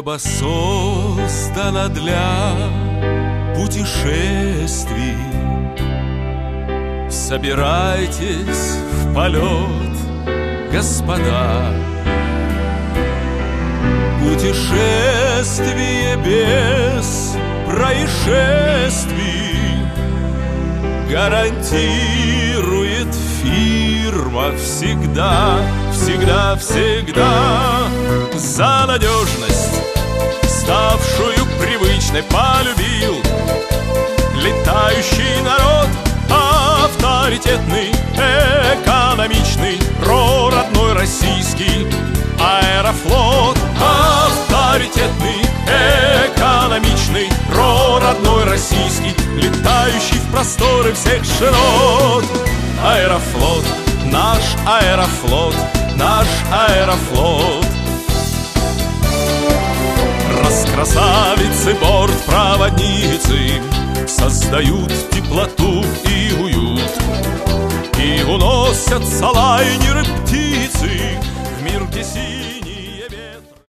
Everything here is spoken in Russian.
Небо создано для путешествий. Собирайтесь в полет, господа. Путешествие без происшествий Гарантирует фирма всегда, всегда, всегда. За надежность, ставшую привычной, полюбил Летающий народ. Авторитетный, экономичный, про родной российский аэрофлот. Авторитетный, экономичный, про родной российский, летающий в просторы всех широт. Аэрофлот, наш аэрофлот, наш аэрофлот. Раскрасавицы, бортпроводницы Создают теплоту и уют И уносятся лайнеры